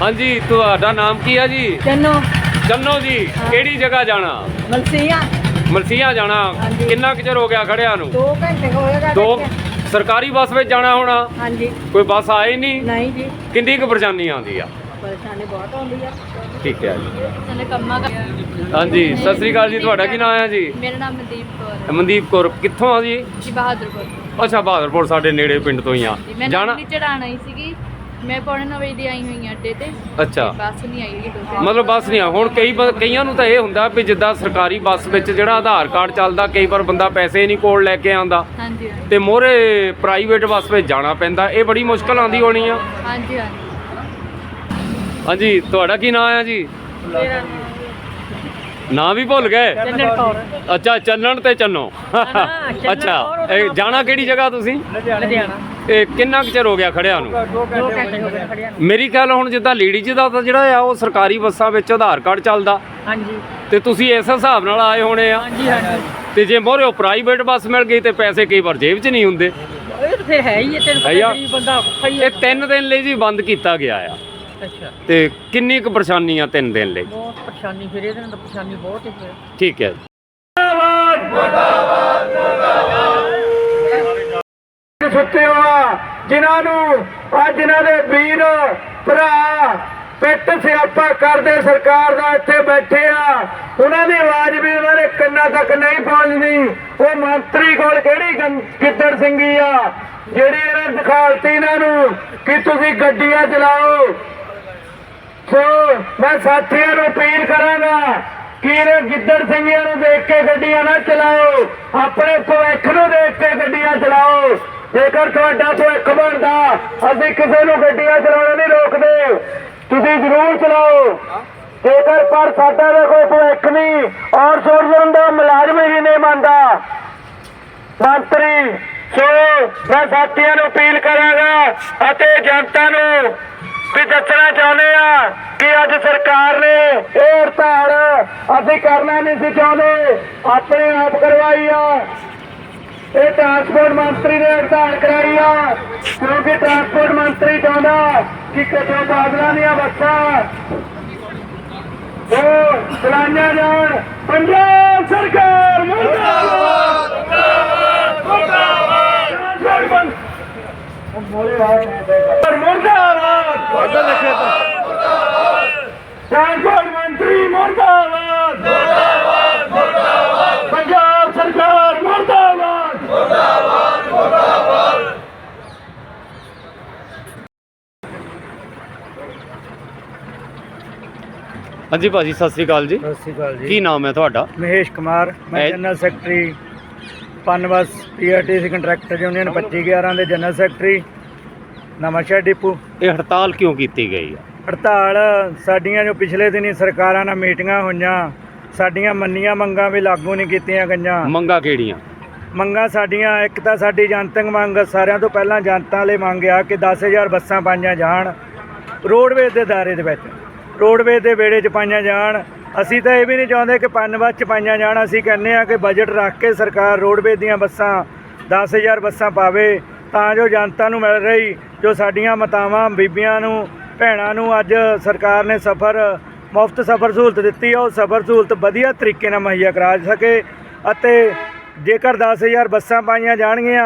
ਹਾਂਜੀ ਤੁਹਾਡਾ ਨਾਮ ਕੀ ਆ ਜੀ? ਚੰਨੋ ਚੰਨੋ ਜੀ ਕਿਹੜੀ ਜਗ੍ਹਾ ਜਾਣਾ? ਮਲਸੀਆਂ। ਮਲਸੀਆਂ ਜਾਣਾ। ਹਾਂਜੀ। ਕਿੰਨਾ ਕੁ ਚਿਰ ਹੋ ਗਿਆ ਖੜਿਆ ਨੂੰ? 2 ਘੰਟੇ ਹੋਏਗਾ ਦੋ ਸਰਕਾਰੀ ਬੱਸ ਵਿੱਚ ਜਾਣਾ ਹੋਣਾ? ਹਾਂਜੀ। ਕੋਈ ਬੱਸ ਆਏ ਨਹੀਂ? ਨਹੀਂ ਜੀ। ਕਿੰਨੀ ਕੁ ਪਰੇਸ਼ਾਨੀ ਆਉਂਦੀ ਆ? ਪਰੇਸ਼ਾਨੀ ਬਹੁਤ ਆਉਂਦੀ ਆ। ਠੀਕ ਹੈ ਜੀ। ਚਲੇ ਕੰਮਾਂ ਕਰ ਹਾਂਜੀ ਸਤਿ ਸ੍ਰੀ ਅਕਾਲ ਜੀ ਤੁਹਾਡਾ ਕੀ ਨਾਮ ਹੈ ਜੀ? ਮੇਰਾ ਨਾਮ ਮਨਦੀਪ ਕੌਰ ਹੈ। ਮਨਦੀਪ ਕੌਰ ਕਿੱਥੋਂ ਆ ਜੀ? ਜੀ ਬਹਾਦਰਪੁਰ। ਅੱਛਾ ਬਹਾਦਰਪੁਰ ਸਾਡੇ ਨੇੜੇ ਪਿੰਡ ਤੋਂ ਹੀ ਆ। ਜੀ ਮੈਂ ਜਾਣਾ ਚੜਾਣ ਆਈ ਸੀਗੀ। ਮੈਂ ਪੌਣੇ ਨੌ ਵਜੇ ਦੀ ਆਈ ਹੋਈ ਹਾਂ ਅੱਡੇ ਤੇ। ਅੱਛਾ। ਬੱਸ ਨਹੀਂ ਆਈ ਹੈਗੀ ਦੋ ਮਤਲਬ ਬੱਸ ਨਹੀਂ ਆ। ਹੁਣ ਕਈ ਬ- ਕਈਆਂ ਨੂੰ ਤਾਂ ਇਹ ਹੁੰਦਾ ਵੀ ਜਿੱਦਾਂ ਸਰਕਾਰੀ ਬੱਸ ਵਿੱਚ ਜਿਹੜਾ ਆਧਾਰ ਕਾਰਡ ਚੱਲਦਾ ਕਈ ਵਾਰ ਬੰਦਾ ਪੈਸੇ ਨਹੀਂ ਕੋਲ ਲੈ ਕੇ ਆਉਂਦਾ। ਹਾਂਜੀ ਹਾਂਜੀ। ਤੇ ਮੋਰੇ ਪ੍ਰਾਈਵੇਟ ਬੱਸ ਵਿੱਚ ਜਾਣਾ ਪੈਂਦਾ। ਇਹ ਬੜੀ ਮੁਸ਼ਕਲ ਆਉਂਦੀ ਹੋਣੀ ਆ। ਹਾਂਜੀ ਹਾਂਜੀ। ਹਾਂਜੀ ਤੁਹਾਡਾ ਕੀ ਨਾਮ ਹੈ ਜੀ? ਨਾਂ ਵੀ ਭੁੱਲ ਗਏ? ਚੰਨਣ ਕੌਰ। ਅੱਛਾ ਚੰਨਣ ਤੇ ਚੰਨੋ। ਅੱਛਾ ਇਹ ਜਾਣਾ ਕਿਹੜੀ ਜਗ੍ਹਾ ਤੁਸੀਂ? ਲੁਧਿਆਣਾ। ਇਹ ਕਿੰਨਾ ਕੁ ਚਿਰ ਹੋ ਗਿਆ ਖੜਿਆ ਨੂੰ? 2 ਘੰਟੇ ਹੋ ਗਏ ਖੜਿਆ ਨੂੰ ਮੇਰੀ ਖਿਆਲ ਹੁਣ ਜਿੱਦਾਂ ਲੇਡੀਜ਼ ਦਾ ਤਾਂ ਜਿਹੜਾ ਆ ਉਹ ਸਰਕਾਰੀ ਬੱਸਾਂ ਵਿੱਚ ਆਧਾਰ ਕਾਰਡ ਚੱਲਦਾ। ਹਾਂਜੀ। ਤੇ ਤੁਸੀਂ ਇਸ ਹਿਸਾਬ ਨਾਲ ਆਏ ਹੋਣੇ ਆ। ਹਾਂਜੀ ਹਾਂਜੀ। ਤੇ ਜੇ ਮੋਰੇ ਉਹ ਪ੍ਰਾਈਵੇਟ ਬੱਸ ਮਿਲ ਗਈ ਤੇ ਪੈਸੇ ਕਈ ਵਾਰ ਜੇਬ 'ਚ ਨਹੀਂ ਹੁੰਦੇ। ਇਹ ਤਾਂ ਫਿਰ ਹੈ ਹੀ ਹੈ ਤੈਨੂੰ ਹੈ ਪਤਾ ਆ। ਗਰੀਬ ਬੰਦਾ ਔਖਾ ਹੀ ਹੈ ਇਹ ਤਿੰਨ ਦਿਨ ਲਈ ਜੀ ਬੰਦ ਕੀਤਾ ਗਿਆ ਆ। ਅੱਛਾ। ਤੇ ਕਿੰਨੀ ਕੁ ਪਰੇਸ਼ਾਨੀ ਆ ਤਿੰਨ ਦਿਨ ਲਈ? ਬਹੁਤ ਪਰੇਸ਼ਾਨੀ ਫਿਰ ਇਹਦੇ ਨਾਲ ਤਾਂ ਪਰੇਸ਼ਾਨੀ ਬਹੁਤ ਹੈ ਫਿਰ। ਠੀਕ ਹੈ। ਸੁੱਤੇ ਜਿਨ੍ਹਾਂ ਨੂੰ ਅੱਜ ਜਿਨ੍ਹਾਂ ਦੇ ਵੀਰ ਭਰਾ ਪਿੱਟ ਸਿਆਪਾ ਕਰਦੇ ਸਰਕਾਰ ਦਾ ਇੱਥੇ ਬੈਠੇ ਆ, ਉਹਨਾਂ ਦੀ ਆਵਾਜ਼ ਵੀ ਉਹਨਾਂ ਦੇ ਕੰਨਾਂ ਤੱਕ ਨਹੀਂ ਪਹੁੰਚਦੀ। ਉਹ ਮੰਤਰੀ ਕੋਲ ਕਿਹੜੀ ਗੰ- ਸਿੰਘੀ ਆ? ਜਿਹੜੀ ਇਹਨਾਂ ਦਿਖਾਲਤੀ ਇਹਨਾਂ ਨੂੰ ਕਿ ਤੁਸੀਂ ਗੱਡੀਆਂ ਚਲਾਓ। ਸੋ ਮੈਂ ਸਾਥੀਆਂ ਨੂੰ ਅਪੀਲ ਕਰਾਂਗਾ ਕਿ ਇਹ ਗਿੱਦੜ ਸਿੰਘੀਆਂ ਨੂੰ ਦੇਖ ਕੇ ਗੱਡੀਆਂ ਨਾ ਚਲਾਓ। ਆਪਣੇ ਭਵਿੱਖ ਨੂੰ ਦੇਖ ਕੇ ਗੱਡੀਆਂ ਚਲਾਓ। ਜੇਕਰ ਤੁਹਾਡਾ ਭਵਿੱਖ ਬਣਦਾ, ਅਸੀਂ ਕਿਸੇ ਨੂੰ ਗੱਡੀਆਂ ਚਲਾਉਣਾ ਨਹੀਂ ਰੋਕਦੇ। ਤੁਸੀਂ ਜ਼ਰੂਰ ਚਲਾਓ। ਜੇਕਰ ਪਰ ਸਾਡਾ ਤਾਂ ਕੋਈ ਭਵਿੱਖ ਨਹੀਂ, ਔਰ ਸੋਰਜਨ ਦਾ ਮੁਲਾਜ਼ਮ ਹੀ ਨਹੀਂ ਮੰਨਦਾ। ਮੰਤਰੀ ਸੋ ਮੈਂ ਸਾਥੀਆਂ ਨੂੰ ਅਪੀਲ ਕਰਾਂਗਾ ਅਤੇ ਜਨਤਾ ਨੂੰ ਵੀ ਦੱਸਣਾ ਚਾਹੁੰਦੇ ਆ ਕਿ ਅੱਜ ਸਰਕਾਰ ਨੇ ਇਹ ਹੜਤਾਲ ਅਸੀਂ ਕਰਨਾ ਨਹੀਂ ਸੀ ਚਾਹੁੰਦੇ। ਆਪਣੇ ਆਪ ਕਰਵਾਈ ਆ। ਇਹ ਟਰਾਂਸਪੋਰਟ ਮੰਤਰੀ ਨੇ ਹੜਤਾਲ ਕਰਾਈ ਆ। ਕਿਉਂਕਿ ਟਰਾਂਸਪੋਰਟ ਮੰਤਰੀ ਚਾਹੁੰਦਾ ਕਿ ਕਿਤੇ ਬਾਦਲਾਂ ਦੀਆਂ ਬੱਸਾਂ ਉਹ ਚਲਾਈਆਂ ਜਾਣ। ਪੰਜਾਬ ਸਰਕਾਰ ਮੁਰਦਾਬਾਦ। ਮੁਰਦਾਬਾਦ। ਮੁਰਦਾਬਾਦ। ਟਰਾਂਸਪੋਰਟ ਮੰਤਰੀ ਮੁਰਦਾਬਾਦ ਮੁਰਦਾਬਾਦ ਪੰਜਾਬ ਸਰਕਾਰ ਮੁਰਦਾਬਾਦ ਹਾਂਜੀ ਭਾਜੀ ਸਤਿ ਸ੍ਰੀ ਅਕਾਲ ਜੀ। ਸਤਿ ਸ਼੍ਰੀ ਅਕਾਲ ਕੀ ਨਾਮ ਹੈ ਤੁਹਾਡਾ? ਮਹੇਸ਼ ਕੁਮਾਰ ਮੈਂ ਐ- general secretary Punbus PRTC contractor union 2511 ਦੇ ਜਨਰਲ ਸੈਕਟਰੀ ਨਵਾਂਸ਼ਹਿਰ ਡਿਪੂ। ਇਹ ਹੜਤਾਲ ਕਿਉਂ ਕੀਤੀ ਗਈ ਆ? ਹੜਤਾਲ ਸਾਡੀਆਂ ਜੋ ਪਿਛਲੇ ਦਿਨੀ ਸਰਕਾਰਾਂ ਨਾਲ ਮੀਟਿੰਗਾਂ ਹੋਈਆਂ ਸਾਡੀਆਂ ਮੰਨੀਆਂ ਮੰਗਾਂ ਵੀ ਲਾਗੂ ਨਹੀਂ ਕੀਤੀਆਂ ਗਈਆਂ। ਮੰਗਾ ਕਿਹੜੀਆਂ? ਮੰਗਾਂ ਸਾਡੀਆਂ ਇੱਕ ਤਾਂ ਸਾਡੀ ਜਨਤਕ ਮੰਗ ਸਾਰਿਆਂ ਤੋਂ ਪਹਿਲਾਂ ਜਨਤਾ ਵਾਲੇ ਮੰਗ ਆ ਕਿ 10000 ਬੱਸਾਂ ਪਾਈਆਂ ਜਾਣ ਰੋਡਵੇਜ਼ ਦੇ ਦਾਇਰੇ ਦੇ ਵਿੱਚ। ਰੋਡਵੇਜ਼ ਦੇ ਵੇੜੇ 'ਚ ਪਾਈਆਂ ਜਾਣ। ਅਸੀਂ ਤਾਂ ਇਹ ਵੀ ਨਹੀਂ ਚਾਹੁੰਦੇ ਕਿ ਪਨਬਸ 'ਚ ਪਾਈਆਂ ਜਾਣ। ਅਸੀਂ ਕਹਿੰਦੇ ਆ ਕਿ ਬਜਟ ਰੱਖ ਕੇ ਸਰਕਾਰ ਰੋਡਵੇਜ਼ ਦੀਆਂ ਬੱਸਾਂ 10000 ਬੱਸਾਂ ਪਾਵੇ, ਤਾਂ ਜੋ ਜਨਤਾ ਨੂੰ ਮਿਲ ਰਹੀ, ਜੋ ਸਾਡੀਆਂ ਮਾਤਾਵਾਂ, ਬੀਬੀਆਂ ਨੂੰ, ਭੈਣਾਂ ਨੂੰ ਅੱਜ ਸਰਕਾਰ ਨੇ ਸਫ਼ਰ, ਮੁਫਤ ਸਫ਼ਰ ਸਹੂਲਤ ਦਿੱਤੀ ਆ। ਉਹ ਸਫ਼ਰ ਸਹੂਲਤ ਵਧੀਆ ਤਰੀਕੇ ਨਾਲ ਮੁਹੱਈਆ ਕਰਾ ਸਕੇ ਅਤੇ ਜੇਕਰ 10000 ਬੱਸਾਂ ਪਾਈਆਂ ਜਾਣਗੀਆਂ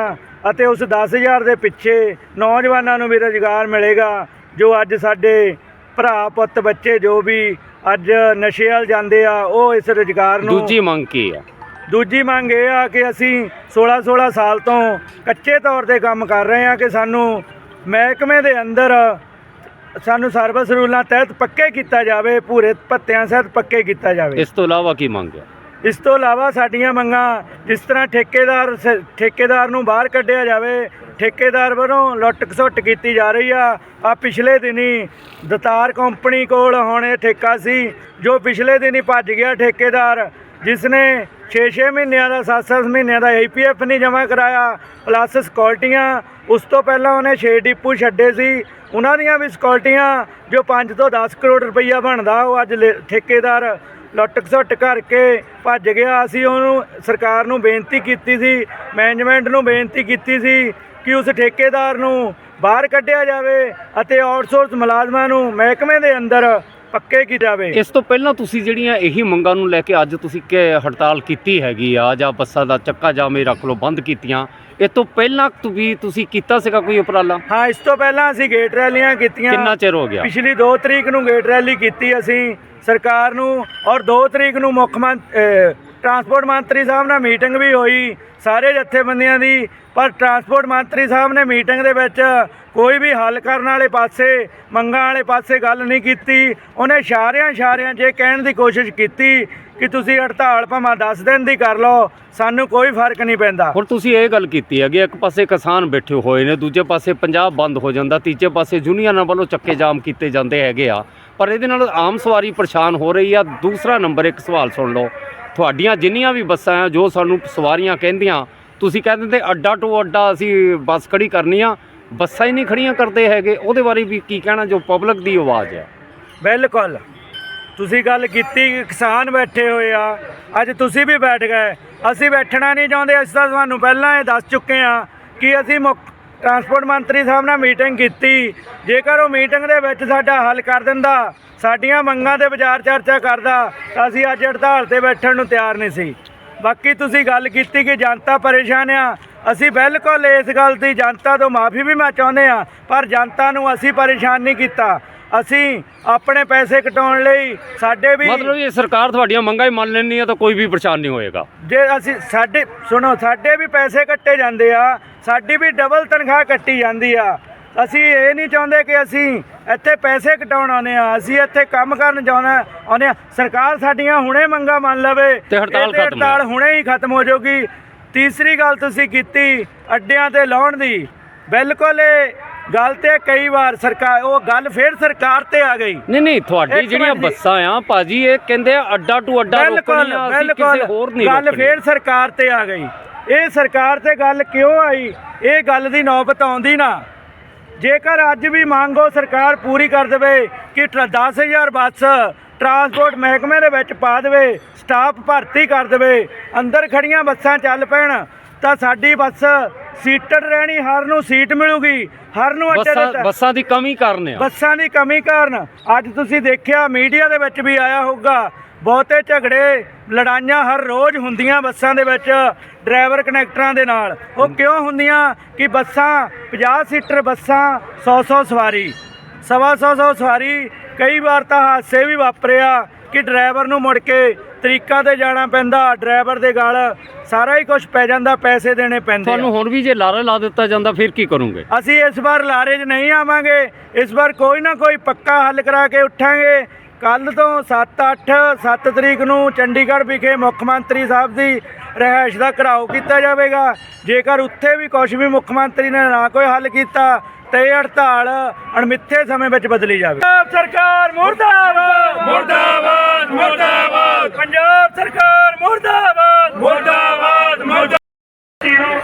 ਅਤੇ ਉਸ 10000 ਦੇ ਪਿੱਛੇ ਨੌਜਵਾਨਾਂ ਨੂੰ ਵੀ ਰੁਜ਼ਗਾਰ ਮਿਲੇਗਾ, ਜੋ ਅੱਜ ਸਾਡੇ ਭਰਾ ਪੁੱਤ ਬੱਚੇ ਜੋ ਵੀ ਅੱਜ ਨਸ਼ੇ ਵੱਲ ਜਾਂਦੇ ਆ ਉਹ ਇਸ ਰੁਜ਼ਗਾਰ ਨੂੰ ਦੂਜੀ ਮੰਗ ਕੀ ਆ? ਦੂਜੀ ਮੰਗ ਇਹ ਆ ਕਿ ਅਸੀਂ 16 16 ਸਾਲ ਤੋਂ ਕੱਚੇ ਤੌਰ ਤੇ ਕੰਮ ਕਰ ਰਹੇ ਆ ਕਿ ਸਾਨੂੰ ਮਹਿਕਮੇ ਦੇ ਅੰਦਰ ਸਾਨੂੰ ਸਰਵਿਸ ਰੂਲਾਂ ਤਹਿਤ ਪੱਕੇ ਕੀਤਾ ਜਾਵੇ ਪੂਰੇ ਭੱਤਿਆਂ ਸਹਿਤ ਪੱਕੇ ਕੀਤਾ ਜਾਵੇ। ਇਸ ਤੋਂ ਇਲਾਵਾ ਕੀ ਮੰਗ ਆ? ਇਸ ਤੋਂ ਇਲਾਵਾ ਸਾਡੀਆਂ ਮੰਗਾਂ ਜਿਸ ਤਰ੍ਹਾਂ ਠੇਕੇਦਾਰ ਸ- ਠੇਕੇਦਾਰ ਨੂੰ ਬਾਹਰ ਕੱਢਿਆ ਜਾਵੇ, ਠੇਕੇਦਾਰ ਵੱਲੋਂ ਲੁੱਟ ਖਸੁੱਟ ਕੀਤੀ ਜਾ ਰਹੀ ਆ। ਆ ਪਿਛਲੇ ਦਿਨੀ ਦਤਾਰ ਕੰਪਨੀ ਕੋਲ ਹੁਣ ਇਹ ਠੇਕਾ ਸੀ, ਜੋ ਪਿਛਲੇ ਦਿਨੀ ਭੱਜ ਗਿਆ ਠੇਕੇਦਾਰ ਜਿਸ ਨੇ 6-6 ਮਹੀਨਿਆਂ ਦਾ 7-7 ਮਹੀਨਿਆਂ ਦਾ ਏਪੀਐਫ ਨਹੀਂ ਜਮ੍ਹਾਂ ਕਰਾਇਆ ਪਲੱਸ ਸਕਿਉਰਟੀਆਂ, ਉਸ ਤੋਂ ਪਹਿਲਾਂ ਉਹਨੇ 6 ਡਿਪੂ ਛੱਡੇ ਸੀ। ਉਹਨਾਂ ਦੀਆਂ ਵੀ ਸਕਿਉਰਟੀਆਂ, ਜੋ 5 ਤੋਂ 10 ਕਰੋੜ ਰੁਪਈਆ ਬਣਦਾ, ਉਹ ਅੱਜ ਲੇ- ਠੇਕੇਦਾਰ ਲੁੱਟ ਖਸੁੱਟ ਕਰਕੇ ਭੱਜ ਗਿਆ। ਅਸੀਂ ਉਹਨੂੰ ਸਰਕਾਰ ਨੂੰ ਬੇਨਤੀ ਕੀਤੀ ਸੀ ਮੈਨੇਜਮੈਂਟ ਨੂੰ ਬੇਨਤੀ ਕੀਤੀ ਸੀ ਕਿ ਉਸ ਠੇਕੇਦਾਰ ਨੂੰ ਬਾਹਰ ਕੱਢਿਆ ਜਾਵੇ ਅਤੇ ਆਊਟਸੋਰਸ ਮੁਲਾਜ਼ਮਾਂ ਨੂੰ ਮਹਿਕਮੇ ਦੇ ਅੰਦਰ ਪੱਕੇ ਕੀਤਾ ਜਾਵੇ? ਇਸ ਤੋਂ ਪਹਿਲਾਂ ਤੁਸੀਂ ਜਿਹੜੀਆਂ ਇਹੀ ਮੰਗਾਂ ਨੂੰ ਲੈ ਕੇ ਅੱਜ ਤੁਸੀਂ ਕਿ ਹੜਤਾਲ ਕੀਤੀ ਹੈਗੀ ਆ ਜਾਂ ਬੱਸਾਂ ਦਾ ਚੱਕਾ ਜਾਮੇ ਰੱਖ ਲਓ ਬੰਦ ਕੀਤੀਆਂ ਇਹ ਤੋਂ ਪਹਿਲਾਂ ਵੀ ਤੁਸੀਂ ਕੀਤਾ ਸੀਗਾ ਕੋਈ ਉਪਰਾਲਾ? ਹਾਂ ਇਸ ਤੋਂ ਪਹਿਲਾਂ ਅਸੀਂ ਗੇਟ ਰੈਲੀਆਂ ਕੀਤੀਆਂ। ਕਿੰਨਾ ਚਿਰ ਹੋ ਗਿਆ? ਪਿਛਲੀ 2 ਤਰੀਕ ਨੂੰ ਗੇਟ ਰੈਲੀ ਕੀਤੀ ਅਸੀਂ ਸਰਕਾਰ ਨੂੰ ਔਰ 2 ਤਰੀਕ ਨੂੰ ਮੁੱਖ ਮੰਤਰੀ ਟਰਾਂਸਪੋਰਟ ਮੰਤਰੀ ਸਾਹਿਬ ਨਾਲ ਮੀਟਿੰਗ ਵੀ ਹੋਈ। ਸਾਰੇ ਜਥੇਬੰਦੀਆਂ ਦੀ, ਪਰ ਟਰਾਂਸਪੋਰਟ ਮੰਤਰੀ ਸਾਹਿਬ ਨੇ ਮੀਟਿੰਗ ਦੇ ਵਿੱਚ ਕੋਈ ਵੀ ਹੱਲ ਕਰਨ ਵਾਲੇ ਪਾਸੇ, ਮੰਗਾਂ ਵਾਲੇ ਪਾਸੇ ਗੱਲ ਨਹੀਂ ਕੀਤੀ। ਉਹਨੇ ਇਸ਼ਾਰਿਆਂ ਇਸ਼ਾਰਿਆਂ 'ਚ ਕਹਿਣ ਦੀ ਕੋਸ਼ਿਸ਼ ਕੀਤੀ ਕਿ ਤੁਸੀਂ ਹੜਤਾਲ ਭਾਵੇਂ 10 ਦਿਨ ਦੀ ਕਰ ਲਓ, ਸਾਨੂੰ ਕੋਈ ਫ਼ਰਕ ਨਹੀਂ ਪੈਂਦਾ। ਹੁਣ ਤੁਸੀਂ ਇਹ ਗੱਲ ਕੀਤੀ ਹੈਗੀ, ਇੱਕ ਪਾਸੇ ਕਿਸਾਨ ਬੈਠੇ ਹੋਏ ਨੇ, ਦੂਜੇ ਪਾਸੇ ਪੰਜਾਬ ਬੰਦ ਹੋ ਜਾਂਦਾ, ਤੀਜੇ ਪਾਸੇ ਯੂਨੀਅਨਾਂ ਵੱਲੋਂ ਚੱਕੇ ਜਾਮ ਕੀਤੇ ਜਾਂਦੇ ਹੈਗੇ ਆ। ਪਰ ਇਹਦੇ ਨਾਲ ਆਮ ਸਵਾਰੀ ਪਰੇਸ਼ਾਨ ਹੋ ਰਹੀ ਆ। ਦੂਸਰਾ ਨੰਬਰ, ਇੱਕ ਸਵਾਲ ਸੁਣ ਲਓ। ਤੁਹਾਡੀਆਂ ਜਿੰਨੀਆਂ ਵੀ ਬੱਸਾਂ ਆ, ਜੋ ਸਾਨੂੰ ਸਵਾਰੀਆਂ ਕਹਿੰਦੀਆਂ ਤੁਸੀਂ ਕਹਿ ਦਿੰਦੇ ਅੱਡਾ ਟੂ ਅੱਡਾ ਅਸੀਂ ਬੱਸ ਖੜੀ ਕਰਨੀ ਆ। ਬੱਸਾਂ ਹੀ ਨਹੀਂ ਖੜੀਆਂ ਕਰਦੇ ਹੈਗੇ। ਉਹਦੇ ਬਾਰੇ ਵੀ ਕੀ ਕਹਿਣਾ ਜੋ ਪਬਲਿਕ ਦੀ ਆਵਾਜ਼ ਹੈ ਬਿਲਕੁਲ। ਤੁਸੀਂ ਗੱਲ ਕੀਤੀ, ਕਿਸਾਨ ਬੈਠੇ ਹੋਏ ਆ। ਅੱਜ ਤੁਸੀਂ ਵੀ ਬੈਠ ਗਏ। ਅਸੀਂ ਬੈਠਣਾ ਨਹੀਂ ਚਾਹੁੰਦੇ। ਅਸੀਂ ਤਾਂ ਤੁਹਾਨੂੰ ਪਹਿਲਾਂ ਇਹ ਦੱਸ ਚੁੱਕੇ ਆ ਕਿ ਅਸੀਂ ਮੁੱਖ ਟਰਾਂਸਪੋਰਟ ਮੰਤਰੀ ਸਾਹਿਬ ਨਾਲ ਮੀਟਿੰਗ ਕੀਤੀ। ਜੇਕਰ ਉਹ ਮੀਟਿੰਗ ਦੇ ਵਿੱਚ ਸਾਡਾ ਹੱਲ ਕਰ ਦਿੰਦਾ, ਸਾਡੀਆਂ ਮੰਗਾਂ ਤੇ ਵਿਚਾਰ ਚਰਚਾ ਕਰਦਾ, ਤਾਂ ਅਸੀਂ ਅੱਜ ਹੜਤਾਲ ਤੇ ਬੈਠਣ ਨੂੰ ਤਿਆਰ ਨਹੀਂ ਸੀ। ਬਾਕੀ ਤੁਸੀਂ ਗੱਲ ਕੀਤੀ ਕਿ ਜਨਤਾ ਪਰੇਸ਼ਾਨ ਆ ਅਸੀਂ ਬਿਲਕੁਲ ਇਸ ਗੱਲ ਦੀ ਜਨਤਾ ਤੋਂ ਮਾਫੀ ਵੀ ਮੈਂ ਚਾਹੁੰਦੇ ਆ ਪਰ ਜਨਤਾ ਨੂੰ ਅਸੀਂ ਪਰੇਸ਼ਾਨ ਨਹੀਂ ਕੀਤਾ। ਅਸੀਂ ਆਪਣੇ ਪੈਸੇ ਕਟਾਉਣ ਲਈ ਸਾਡੇ ਵੀ ਮਤਲਬ ਇਹ ਸਰਕਾਰ ਤੁਹਾਡੀਆਂ ਮੰਗਾਂ ਹੀ ਮੰਨ ਲੈਣੀ ਆ ਤਾਂ ਕੋਈ ਵੀ ਪਰੇਸ਼ਾਨ ਨਹੀਂ ਹੋਏਗਾ। ਜੇ ਅਸੀਂ ਸਾਡੇ ਸੁਣੋ ਸਾਡੇ ਵੀ ਪੈਸੇ ਕੱਟੇ ਜਾਂਦੇ ਆ ਸਾਡੀ ਵੀ ਡਬਲ ਤਨਖਾਹ ਕੱਟੀ ਜਾਂਦੀ ਆ। ਅਸੀਂ ਇਹ ਨਹੀਂ ਚਾਹੁੰਦੇ ਕਿ ਅਸੀਂ ਇੱਥੇ ਪੈਸੇ ਕਟਾਉਣ ਆਉਂਦੇ ਆ ਅਸੀਂ ਇੱਥੇ ਕੰਮ ਕਰਨ ਜਾਣਾ ਆਉਂਦੇ ਆ। ਸਰਕਾਰ ਸਾਡੀਆਂ ਹੁਣੇ ਮੰਗਾਂ ਮੰਨ ਲਵੇ। ਤੇ ਹੜਤਾਲ ਖਤਮ ਹੜਤਾਲ। ਹੁਣੇ ਹੀ ਖਤਮ ਹੋ ਜਾਊਗੀ। ਤੀਸਰੀ ਗੱਲ ਤੁਸੀਂ ਕੀਤੀ ਅੱਡਿਆਂ ਤੇ ਲਾਉਣ ਦੀ। ਬਿਲਕੁਲ ਇਹ ਗੱਲ ਤੇ ਕਈ ਵਾਰ ਸਰਕਾਰ ਉਹ ਗੱਲ ਫੇਰ ਸਰਕਾਰ ਤੇ ਆ ਗਈ। ਨਹੀਂ ਨਹੀਂ ਤੁਹਾਡੀ ਜਿਹੜੀਆਂ। ਬੱਸਾਂ ਆ ਭਾਜੀ ਇਹ ਕਹਿੰਦੇ ਆ ਅੱਡਾ ਟੂ ਅੱਡਾ ਰੋਕਣੀਆਂ ਅਸੀਂ ਕਿਸੇ ਹੋਰ ਨਹੀਂ ਗੱਲ ਫੇਰ ਸਰਕਾਰ ਤੇ ਆ ਗਈ। ਇਹ ਸਰਕਾਰ ਤੇ ਗੱਲ ਕਿਉਂ ਆਈ? ਇਹ ਗੱਲ ਦੀ ਨੌਬਤ ਆਉਂਦੀ ਨਾ। ਜੇਕਰ ਅੱਜ ਵੀ ਮੰਗੋ ਸਰਕਾਰ ਪੂਰੀ ਕਰ ਦੇਵੇ ਕਿ ਟਰ- 10000 ਬੱਸ ਟਰਾਂਸਪੋਰਟ ਮਹਿਕਮੇ ਦੇ ਵਿੱਚ ਪਾ ਦੇਵੇ ਸਟਾਫ ਭਰਤੀ ਕਰ ਦੇਵੇ ਅੰਦਰ ਖੜੀਆਂ ਬੱਸਾਂ ਚੱਲ ਪੈਣ ਤਾਂ ਸਾਡੀ ਬੱਸ ਸੀਟਡ ਰਹਿਣੀ ਹਰ ਨੂੰ ਸੀਟ ਮਿਲੂਗੀ ਹਰ ਨੂੰ ਅੱਡੇ ਬੱਸਾਂ ਦੇ ਬੱਸਾਂ ਦੀ ਕਮੀ ਕਾਰਨ ਆ। ਬੱਸਾਂ ਦੀ ਕਮੀ ਕਾਰਨ ਅੱਜ ਤੁਸੀਂ ਦੇਖਿਆ ਮੀਡੀਆ ਦੇ ਵਿੱਚ ਵੀ ਆਇਆ ਹੋਊਗਾ ਬਹੁਤੇ ਝਗੜੇ ਲੜਾਈਆਂ ਹਰ ਰੋਜ਼ ਹੁੰਦੀਆਂ ਬੱਸਾਂ ਦੇ ਵਿੱਚ ਡਰਾਈਵਰ ਕਨੈਕਟਰਾਂ ਦੇ ਨਾਲ। ਉਹ ਕਿਉਂ ਹੁੰਦੀਆਂ ਕਿ ਬੱਸਾਂ 50 ਸੀਟਰ ਬੱਸਾਂ 100-100 ਸਵਾਰੀ। ਸਵਾ ਸੌ ਸੌ ਸਵਾਰੀ ਕਈ ਵਾਰ ਤਾਂ ਹਾਦਸੇ ਵੀ ਵਾਪਰਿਆ ਕਿ ਡਰਾਈਵਰ ਨੂੰ ਮੁੜ ਕੇ ਤਰੀਕਾਂ ਤੇ ਜਾਣਾ ਪੈਂਦਾ ਡਰਾਈਵਰ ਦੇ ਗਲ ਸਾਰਾ ਹੀ ਕੁਝ ਪੈ ਜਾਂਦਾ ਪੈਸੇ ਦੇਣੇ ਪੈਂਦੇ। ਤੁਹਾਨੂੰ ਹੁਣ ਵੀ ਜੇ ਲਾਰਾ ਲਾ ਦਿੱਤਾ ਜਾਂਦਾ ਫਿਰ ਕੀ ਕਰੋਗੇ? ਅਸੀਂ ਇਸ ਵਾਰ ਲਾਰੇ 'ਚ ਨਹੀਂ ਆਵਾਂਗੇ ਇਸ ਵਾਰ ਕੋਈ ਨਾ ਕੋਈ ਪੱਕਾ ਹੱਲ ਕਰਾ ਕੇ ਉੱਠਾਂਗੇ। ਕੱਲ ਤੋਂ 7 8 7 ਤਰੀਕ ਨੂੰ ਚੰਡੀਗੜ੍ਹ ਵਿਖੇ ਮੁੱਖ ਮੰਤਰੀ ਸਾਹਿਬ ਦੀ ਰਿਹਾਇਸ਼ ਦਾ ਘਰਾਓ ਕੀਤਾ ਜਾਵੇਗਾ। ਜੇਕਰ ਉੱਥੇ ਵੀ ਕੁਝ ਵੀ ਮੁੱਖ ਮੰਤਰੀ ਨੇ ਨਾ ਕੋਈ ਹੱਲ ਕੀਤਾ ਤੇ ਇਹ ਹੜਤਾਲ ਅਣਮਿੱਥੇ ਸਮੇਂ ਵਿੱਚ ਬਦਲੀ ਜਾਵੇ। ਪੰਜਾਬ ਸਰਕਾਰ ਮੁਰਦਾਬਾਦ! ਮੁਰਦਾਬਾਦ ਮੁਰਦਾਬਾਦ! ਪੰਜਾਬ ਸਰਕਾਰ ਮੁਰਦਾਬਾਦ! ਮੁਰਦਾਬਾਦ ਮੁਰਦਾਬਾਦ!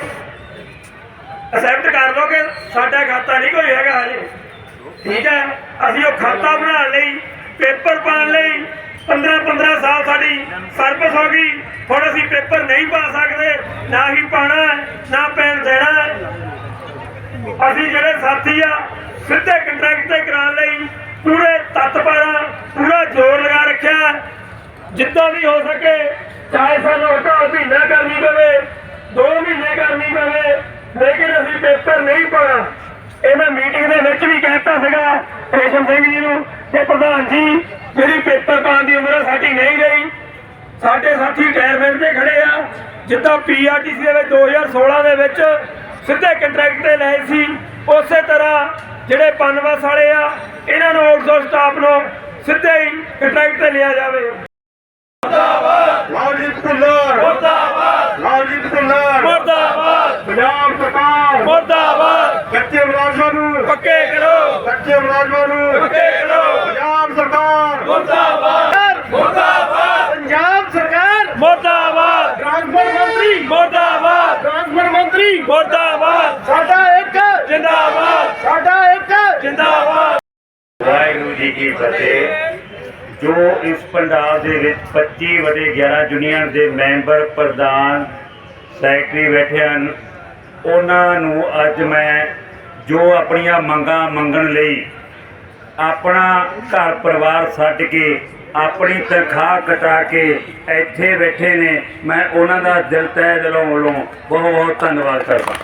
ਅਸੈਪਟ ਕਰ ਲੋਗੇ ਸਾਡਾ ਖਾਤਾ ਨਹੀਂ ਕੋਈ ਹੈਗਾ ਹਜੇ। ਠੀਕ ਹੈ ਅਸੀਂ ਉਹ ਖਾਤਾ ਬਣਾਉਣ ਲਈ ਪੇਪਰ ਪਾਉਣ ਲਈ 15 15 ਸਾਲ ਸਾਡੀ ਸਰਵਿਸ ਹੋ ਗਈ। ਹੁਣ ਅਸੀਂ ਪੇਪਰ ਨਹੀਂ ਪਾ ਸਕਦੇ, ਨਾ ਹੀ ਪਾਣਾ ਨਾ ਪੈਨ ਦੇਣਾ। ਅਸੀਂ ਜਿਹੜੇ ਸਾਥੀ ਆ, ਸਿੱਧੇ ਕੰਟਰੈਕਟ ਤੇ ਕਰਾਉਣ ਲਈ ਪੂਰੇ ਤਤਪਰ ਪੂਰਾ ਜ਼ੋਰ ਲਗਾ ਰੱਖਿਆ। ਜਿੱਦਾਂ ਵੀ ਹੋ ਸਕੇ, ਚਾਹੇ ਸਾਨੂੰ ਹਟਾਓ ਮਹੀਨਾ ਕਰਨੀ ਪਵੇ 2 ਮਹੀਨੇ ਕਰਨੀ ਪਵੇ, ਲੇਕਿਨ ਅਸੀਂ ਪੇਪਰ ਨਹੀਂ ਪਾਣਾ ਇਹ ਮੈਂ ਮੀਟਿੰਗ ਦੇ ਵਿੱਚ ਵੀ ਕਹਿਤਾ ਸੀਗਾ ਰੇਸ਼ਮ ਸਿੰਘ ਜੀ ਨੂੰ ਕਿ ਪ੍ਰਧਾਨ ਜੀ ਜਿਹੜੀ ਪੇਪਰ ਪਾਉਣ ਦੀ ਉਮਰ ਸਾਡੀ ਨਹੀਂ ਰਹੀ। ਸਾਡੇ ਸਾਥੀ ਰਿਟਾਇਰਮੈਂਟ ਤੇ ਖੜੇ ਆ। ਜਿੱਦਾਂ ਪੀਆਰਟੀਸੀ ਦੇ ਵਿੱਚ 2016 ਦੇ ਵਿੱਚ ਸਿੱਧੇ ਕੰਟਰੈਕਟ ਤੇ ਲਏ ਸੀ ਉਸੇ ਤਰ੍ਹਾਂ ਜਿਹੜੇ ਪਨਵਸ ਵਾਲੇ ਆ ਇਹਨਾਂ ਨੂੰ ਆਊਟਸੋਰਸ ਸਟਾਫ ਨੂੰ ਸਿੱਧੇ ਹੀ ਕੰਟਰੈਕਟ ਤੇ ਲਿਆ ਜਾਵੇ। ਲਾਲਜੀਤ ਭੁੱਲਰ। ਮੁਰਦਾਬਾਦ। ਲਾਲਜੀਤ ਭੁੱਲਰ। ਮੁਰਦਾਬਾਦ। ਪੰਜਾਬ ਸਰਕਾਰ। ਮੁਰਦਾਬਾਦ। ਕੱਚੇ ਮੁਲਾਜ਼ਮਾਂ ਨੂੰ ਪੱਕੇ ਕਰੋ ਕੱਚੇ ਮੁਲਾਜ਼ਮਾਂ ਨੂੰ। ਪੱਕੇ ਕਰੋ। ਪੰਜਾਬ ਸਰਕਾਰ। ਮੁਰਦਾਬਾਦ। ਮੁਰਦਾਬਾਦ। ਪੰਜਾਬ ਸਰਕਾਰ। ਮੁਰਦਾਬਾਦ। ਟਰਾਂਸਪੋਰਟ ਮੰਤਰੀ। ਮੁਰਦਾਬਾਦ। ਟਰਾਂਸਪੋਰਟ ਮੰਤਰੀ। ਮੁਰਦਾਬਾਦ। ਸਾਡਾ ਇੱਕ। ਜਿੰਦਾਬਾਦ। ਸਾਡਾ ਇੱਕ। ਜਿੰਦਾਬਾਦ। ਵਾਹਿਗੁਰੂ ਜੀ ਕੀ ਫਤਿਹ। ਜੋ ਇਸ ਪੰਡਾਲ ਦੇ ਵਿੱਚ 25 ਵਟੇ 11 ਯੂਨੀਅਨ ਦੇ ਮੈਂਬਰ ਪ੍ਰਧਾਨ ਸੈਕਟਰੀ ਬੈਠੇ ਹਨ ਉਹਨਾਂ ਨੂੰ ਅੱਜ ਮੈਂ ਜੋ ਆਪਣੀਆਂ ਮੰਗਾਂ ਮੰਗਣ ਲਈ ਆਪਣਾ ਘਰ ਪਰਿਵਾਰ ਛੱਡ ਕੇ ਆਪਣੀ ਤਨਖਾਹ ਕਟਾ ਕੇ ਇੱਥੇ ਬੈਠੇ ਨੇ, ਮੈਂ ਉਹਨਾਂ ਦਾ ਦਿਲ ਤਹਿ ਦਿਲੋਂ ਵੱਲੋਂ ਬਹੁਤ ਬਹੁਤ ਧੰਨਵਾਦ ਕਰਦਾ।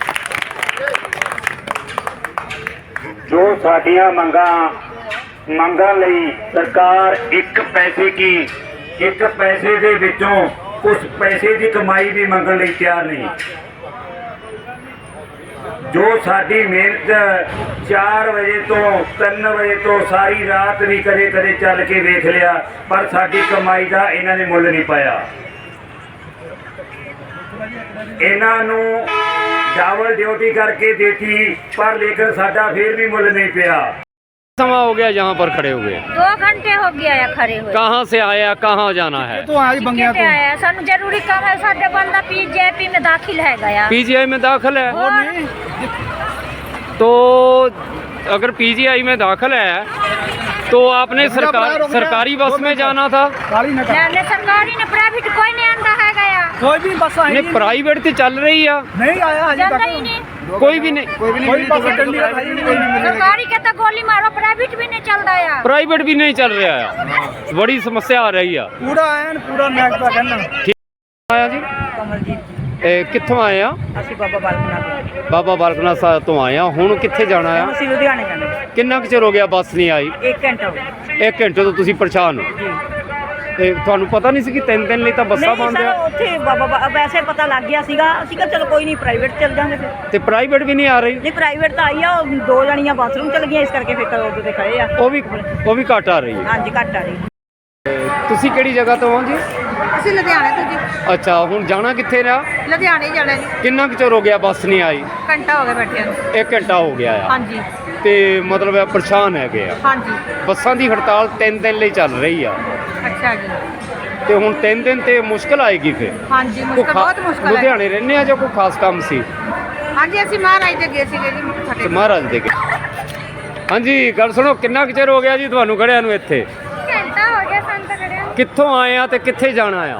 ਜੋ ਸਾਡੀਆਂ ਮੰਗਾਂ ਮੰਗਾਂ ਲਈ ਸਰਕਾਰ ਇੱਕ ਪੈਸੇ ਕੀ, ਇੱਕ ਪੈਸੇ ਦੇ ਵਿੱਚੋਂ ਉਸ ਪੈਸੇ ਦੀ ਕਮਾਈ ਵੀ ਮੰਗਣ ਲਈ ਤਿਆਰ ਨਹੀਂ। ਜੋ ਸਾਡੀ ਮਿਹਨਤ 4 ਵਜੇ ਤੋਂ 3 ਵਜੇ ਤੋਂ ਸਾਰੀ ਰਾਤ ਵੀ ਕਦੇ ਕਦੇ ਚੱਲ ਕੇ ਵੇਖ ਲਿਆ, ਪਰ ਸਾਡੀ ਕਮਾਈ ਦਾ ਇਹਨਾਂ ਨੇ ਮੁੱਲ ਨਹੀਂ ਪਾਇਆ। ਇਹਨਾਂ ਨੂੰ ਡਬਲ ਡਿਊਟੀ ਕਰਕੇ ਦੇਤੀ, ਪਰ ਲੇਕਿਨ ਸਾਡਾ ਫੇਰ ਵੀ ਮੁੱਲ ਨਹੀਂ ਪਿਆ। समा हो गया यहाँ पर खड़े हुए दो घंटे हो गया है खड़े हुए कहाँ से आया कहाँ जाना है टिकट आया सानू जरूरी काम है साढ़े बंदा पीजेपी में दाखिल है गया पीजीआई में दाखिल है तो अगर पीजीआई में दाखिल है तो आपने सरकार सरकारी बस में जाना था ने सरकारी ने प्राइवेट कोई नहीं आंदा है गया ਕੋਈ ਵੀ ਬੱਸ ਆਈ नहीं प्राइवेट तो चल रही है ਨਹੀਂ ਆਇਆ ਹਜੇ चलता ਤੱਕ ही नहीं कोई भी नहीं ਕੋਈ ਬੱਸ ਚੰਡੀਗੜ੍ਹ ਆਈ ਨਹੀਂ सरकारी के तो गोली मारो प्राइवेट भी नहीं चल रहा है प्राइवेट भी नहीं चल रहा है बड़ी समस्या आ रही है ਪੂਰਾ ਐਨ ਪੂਰਾ ਮੈਕ ਦਾ ਕਹਿਣਾ ਆਇਆ ਜੀ ਕਮਲਜੀਤ ਇਹ ਕਿੱਥੋਂ ਆਏ ਆ ਅਸੀਂ ਬਾਬਾ ਬਾਲਕਨਾ ਤੋਂ ਬਾਬਾ ਬਾਲਕਨਾਥ ਸਾਹਿਬ ਤੋਂ ਆਏ ਆ ਹੁਣ ਕਿੱਥੇ ਜਾਣਾ ਆ ਅਸੀਂ ਲੁਧਿਆਣੇ ਜਾਣਾ ਕਿੰਨਾ ਕੁ ਚਿਰ ਹੋ ਗਿਆ ਬੱਸ ਨਹੀਂ ਆਈ? ਇੱਕ ਘੰਟਾ ਹੋ ਗਿਆ। ਇੱਕ ਘੰਟੇ ਤੋਂ ਤੁਸੀਂ ਪਰੇਸ਼ਾਨ ਹੋ? ਤੇ ਤੁਹਾਨੂੰ ਪਤਾ ਨਹੀਂ ਸੀ ਕਿ ਤਿੰਨ ਦਿਨ ਲਈ ਤਾਂ ਬੱਸਾਂ ਨਹੀਂ ਬੰਦ ਸਰ ਆ ਉੱਥੇ ਬਾਬਾ ਬਾ- ਵੈਸੇ ਪਤਾ ਲੱਗ ਗਿਆ ਸੀਗਾ। ਅਸੀਂ ਕਿਹਾ ਚਲੋ ਕੋਈ ਨਹੀਂ ਪ੍ਰਾਈਵੇਟ ਚੱਲ ਜਾਂਗੇ ਫਿਰ। ਤੇ ਪ੍ਰਾਈਵੇਟ ਵੀ ਨਹੀਂ ਆ ਰਹੀ? ਨਹੀਂ ਪ੍ਰਾਈਵੇਟ ਤਾਂ ਆਈ ਆ ਉਹ ਦੋ ਜਣੀਆਂ ਬਾਥਰੂਮ ਚਲ ਗਈਆਂ ਇਸ ਕਰਕੇ ਫਿਰ ਕਦੋਂ ਤੇ ਖੜੇ ਆ। ਉਹ ਵੀ ਉਹ ਵੀ ਘੱਟ ਆ ਰਹੀ ਹੈ। ਹਾਂਜੀ ਘੱਟ ਆ ਰਹੀ। ਤੁਸੀਂ ਕਿਹੜੀ ਜਗ੍ਹਾ ਤੋਂ ਹੋ ਜੀ? ਅਸੀਂ ਲੁਧਿਆਣੇ ਤੋਂ ਜੀ। ਅੱਛਾ ਹੁਣ ਜਾਣਾ ਕਿੱਥੇ ਰਿਹਾ ਲੁਧਿਆਣੇ ਜਾਣਾ ਜੀ। ਕਿੰਨਾ ਕੁ ਚਿਰ ਹੋ ਗਿਆ ਬੱਸ ਨਹੀਂ ਆਈ? ਘੰਟਾ ਹੋ ਗਿਆ ਬੈਠਿਆਂ ਨੂੰ। ਇੱਕ ਘੰਟਾ ਹੋ ਗਿਆ ਆ। ਹਾਂਜੀ। ਤੇ ਮਤਲਬ ਹੈ ਪਰੇਸ਼ਾਨ ਹੈਗੇ ਆ। ਬੱਸਾਂ ਦੀ ਹੜਤਾਲ 3 ਦਿਨ ਲਈ ਚੱਲ ਰਹੀ ਆ। ਅੱਛਾ ਜੀ। ਤੇ ਹੁਣ 3 ਦਿਨ ਤੇ ਮੁਸ਼ਕਲ ਆਏਗੀ ਫਿਰ। ਹਾਂਜੀ ਮੁਸ਼ਕਲ ਬਹੁਤ ਮੁਸ਼ਕਲ ਹੈ। ਲੁਧਿਆਣੇ ਰਹਿੰਦੇ ਆ ਜਾਂ ਕੋਈ ਖਾਸ ਕੰਮ ਸੀ? ਹਾਂਜੀ ਅਸੀਂ ਮਹਾਰਾਜ ਦੇ ਗਏ ਸੀਗੇ ਜੀ ਤੇ ਮਹਾਰਾਜ ਦੇ ਕੇ ਹਾਂਜੀ ਗੱਲ ਸੁਣੋ ਕਿੰਨਾ ਕੁ ਚਿਰ ਹੋ ਗਿਆ ਜੀ ਤੁਹਾਨੂੰ ਖੜਿਆਂ ਨੂੰ ਇੱਥੇ? ਘੰਟਾ ਹੋ ਗਿਆ ਸਾਨੂੰ ਤਾਂ ਕਿੱਥੋਂ ਆਏ ਆ ਤੇ ਕਿੱਥੇ ਜਾਣਾ ਆ?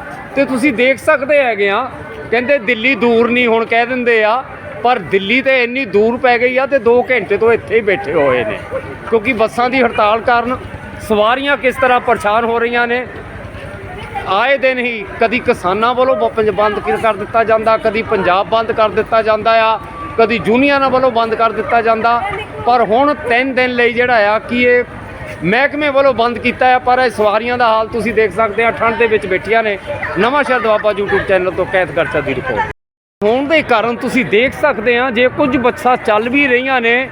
ਤੇ ਤੁਸੀਂ ਦੇਖ ਸਕਦੇ ਹੈਗੇ ਆ, ਕਹਿੰਦੇ ਦਿੱਲੀ ਦੂਰ ਨਹੀਂ ਹੁਣ ਕਹਿ ਦਿੰਦੇ ਆ, ਪਰ ਦਿੱਲੀ ਤੇ ਇੰਨੀ ਦੂਰ ਪੈ ਗਈ ਆ ਤੇ 2 ਘੰਟੇ ਤੋਂ ਇੱਥੇ ਹੀ ਬੈਠੇ ਹੋਏ ਨੇ। ਕਿਉਂਕਿ ਬੱਸਾਂ ਦੀ ਹੜਤਾਲ ਕਾਰਨ ਸਵਾਰੀਆਂ ਕਿਸ ਤਰ੍ਹਾਂ ਪਰੇਸ਼ਾਨ ਹੋ ਰਹੀਆਂ ਨੇ। ਆਏ ਦਿਨ ਹੀ ਕਦੀ ਕਿਸਾਨਾਂ ਵੱਲੋਂ ਬ- ਪੰਜ- ਬੰਦ ਕਰ ਦਿੱਤਾ ਜਾਂਦਾ, ਕਦੀ ਪੰਜਾਬ ਬੰਦ ਕਰ ਦਿੱਤਾ ਜਾਂਦਾ ਆ, ਕਦੀ ਯੂਨੀਅਨਾਂ ਵੱਲੋਂ ਬੰਦ ਕਰ ਦਿੱਤਾ ਜਾਂਦਾ। ਪਰ ਹੁਣ 3 ਦਿਨ ਲਈ ਜਿਹੜਾ ਆ, ਕਿ ਇਹ ਮਹਿਕਮੇ ਵੱਲੋਂ ਬੰਦ ਕੀਤਾ ਹੈ, ਪਰ ਇਹ ਸਵਾਰੀਆਂ ਦਾ ਹਾਲ ਤੁਸੀਂ ਦੇਖ ਸਕਦੇ ਆ ਠੰਡ ਦੇ ਵਿੱਚ ਬੈਠੀਆਂ ਨੇ। ਨਵਾਂ ਸ਼ਹਿਰ ਦੁਆਬਾ YouTube ਚੈਨਲ ਤੋਂ ਕੈਦ ਕਰਚਾ ਦੀ ਰਿਪੋਰਟ ਹੋਣ ਦੇ ਕਾਰਨ ਤੁਸੀਂ ਦੇਖ ਸਕਦੇ ਆ ਜੇ ਕੁਝ ਬੱਸਾਂ ਚੱਲ ਵੀ ਰਹੀਆਂ ਨੇ,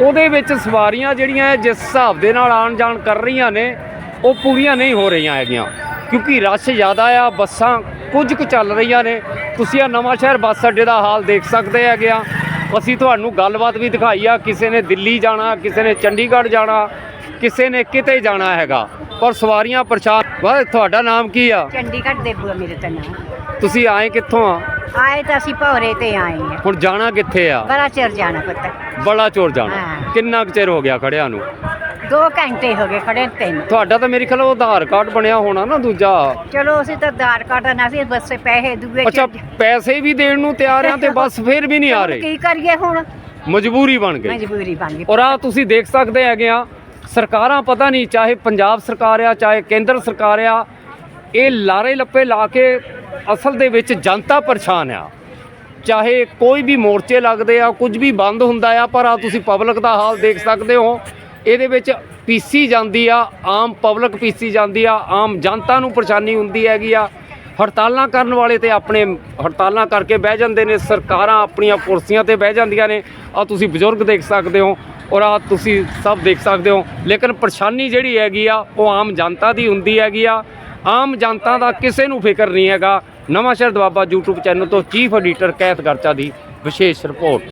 ਉਹਦੇ ਵਿੱਚ ਸਵਾਰੀਆਂ ਜਿਹੜੀਆਂ ਜਿਸ ਹਿਸਾਬ ਦੇ ਨਾਲ ਆਣ ਜਾਣ ਕਰ ਰਹੀਆਂ ਨੇ, ਉਹ ਪੂਰੀਆਂ ਨਹੀਂ ਹੋ ਰਹੀਆਂ ਹੈਗੀਆਂ। ਕਿਉਂਕਿ ਰਸ਼ ਜ਼ਿਆਦਾ ਆ, ਬੱਸਾਂ ਕੁਝ ਕੁ ਚੱਲ ਰਹੀਆਂ ਨੇ। ਤੁਸੀਂ ਆ ਨਵਾਂ ਸ਼ਹਿਰ ਬੱਸ ਅੱਡੇ ਦਾ ਹਾਲ ਦੇਖ ਸਕਦੇ ਹੈਗੇ ਆ। ਅਸੀਂ ਤੁਹਾਨੂੰ ਗੱਲਬਾਤ ਵੀ ਦਿਖਾਈ ਆ, ਕਿਸੇ ਨੇ ਦਿੱਲੀ ਜਾਣਾ, ਕਿਸੇ ਨੇ ਚੰਡੀਗੜ੍ਹ ਜਾਣਾ ਕਿਸੇ ਨੇ ਕਿਤੇ ਜਾਣਾ ਹੈਗਾ। ਪਰ ਸਵਾਰੀਆਂ ਪਰੇਸ਼ਾਨ ਵਾ ਤੁਹਾਡਾ ਨਾਮ ਕੀ ਆ? ਚੰਡੀਗੜ੍ਹ ਦੇ ਬੂਆ ਮੇਰੇ ਤਾਂ ਨਾਮ। ਤੁਸੀਂ ਆਏ ਕਿੱਥੋਂ ਆ? ਆਏ ਤਾਂ ਅਸੀਂ ਭੌਰੇ ਤੇ ਆਏ ਆ ਹੁਣ ਜਾਣਾ ਕਿੱਥੇ ਆ? ਬੜਾ ਚਿਰ ਜਾਣਾ ਪਤਾ। ਬੜਾ ਚੋਰ ਜਾਣਾ। ਕਿੰਨਾ ਕੁ ਚਿਰ ਹੋ ਗਿਆ ਖੜਿਆਂ ਨੂੰ? 2 ਘੰਟੇ ਹੋ ਗਏ ਖੜੇ ਤਿੰਨ। ਤੁਹਾਡਾ ਤਾਂ ਮੇਰੇ ਖਿਆਲ ਉਹ ਆਧਾਰ ਕਾਰਡ ਬਣਿਆ ਹੋਣਾ ਨਾ ਦੂਜਾ। ਚਲੋ ਅਸੀਂ ਤਾਂ ਆਧਾਰ ਕਾਰਡ ਨਾ ਸੀ ਬਸ ਪੈਸੇ ਦੂਏ ਚ- ਅੱਛਾ ਪੈਸੇ ਵੀ ਦੇਣ ਨੂੰ ਤਿਆਰ ਆ ਤੇ ਬਸ ਫੇਰ ਵੀ ਨਹੀਂ ਆ ਰਹੇ। ਕੀ ਕਰੀਏ ਹੁਣ? ਮਜਬੂਰੀ ਬਣ ਗਈ। ਮਜਬੂਰੀ ਬਣ ਗਈ। ਔਰ ਆ ਤੁਸੀਂ ਦੇਖ ਸਕਦੇ ਹੈਗੇ ਆ ਸਰਕਾਰਾਂ ਪਤਾ ਨਹੀਂ, ਚਾਹੇ ਪੰਜਾਬ ਸਰਕਾਰ ਆ, ਚਾਹੇ ਕੇਂਦਰ ਸਰਕਾਰ ਆ, ਇਹ ਲਾਰੇ ਲੱਪੇ ਲਾ ਕੇ ਅਸਲ ਦੇ ਵਿੱਚ ਜਨਤਾ ਪਰੇਸ਼ਾਨ ਆ। ਚਾਹੇ ਕੋਈ ਵੀ ਮੋਰਚੇ ਲੱਗਦੇ ਆ, ਕੁਝ ਵੀ ਬੰਦ ਹੁੰਦਾ ਆ, ਪਰ ਆ ਤੁਸੀਂ ਪਬਲਿਕ ਦਾ ਹਾਲ ਦੇਖ ਸਕਦੇ ਹੋ। ਇਹਦੇ ਵਿੱਚ ਪੀਸੀ ਜਾਂਦੀ ਆ, ਆਮ ਪਬਲਿਕ ਪੀਸੀ ਜਾਂਦੀ ਆ, ਆਮ ਜਨਤਾ ਨੂੰ ਪਰੇਸ਼ਾਨੀ ਹੁੰਦੀ ਹੈਗੀ ਆ। ਹੜਤਾਲਾਂ ਕਰਨ ਵਾਲੇ ਤੇ ਆਪਣੇ ਹੜਤਾਲਾਂ ਕਰਕੇ ਬਹਿ ਜਾਂਦੇ ਨੇ, ਸਰਕਾਰਾਂ ਆਪਣੀਆਂ ਕੁਰਸੀਆਂ ਤੇ ਬਹਿ ਜਾਂਦੀਆਂ ਨੇ। ਆ ਤੁਸੀਂ ਬਜ਼ੁਰਗ ਦੇਖ ਸਕਦੇ ਹੋ ਔਰ ਆ ਤੁਸੀਂ ਸਭ ਦੇਖ ਸਕਦੇ ਹੋ। ਲੇਕਿਨ ਪਰੇਸ਼ਾਨੀ ਜਿਹੜੀ ਹੈਗੀ ਆ, ਉਹ ਆਮ ਜਨਤਾ ਦੀ ਹੁੰਦੀ ਹੈਗੀ ਆ। ਆਮ ਜਨਤਾ ਦਾ ਕਿਸੇ ਨੂੰ ਫਿਕਰ ਨਹੀਂ ਹੈਗਾ। ਨਵਾਂ ਸ਼ਹਿਰ ਦਵਾਬਾ YouTube ਚੈਨਲ ਤੋਂ ਚੀਫ ਐਡੀਟਰ ਕੈਥ ਗਰਚਾ ਦੀ ਵਿਸ਼ੇਸ਼ ਰਿਪੋਰਟ।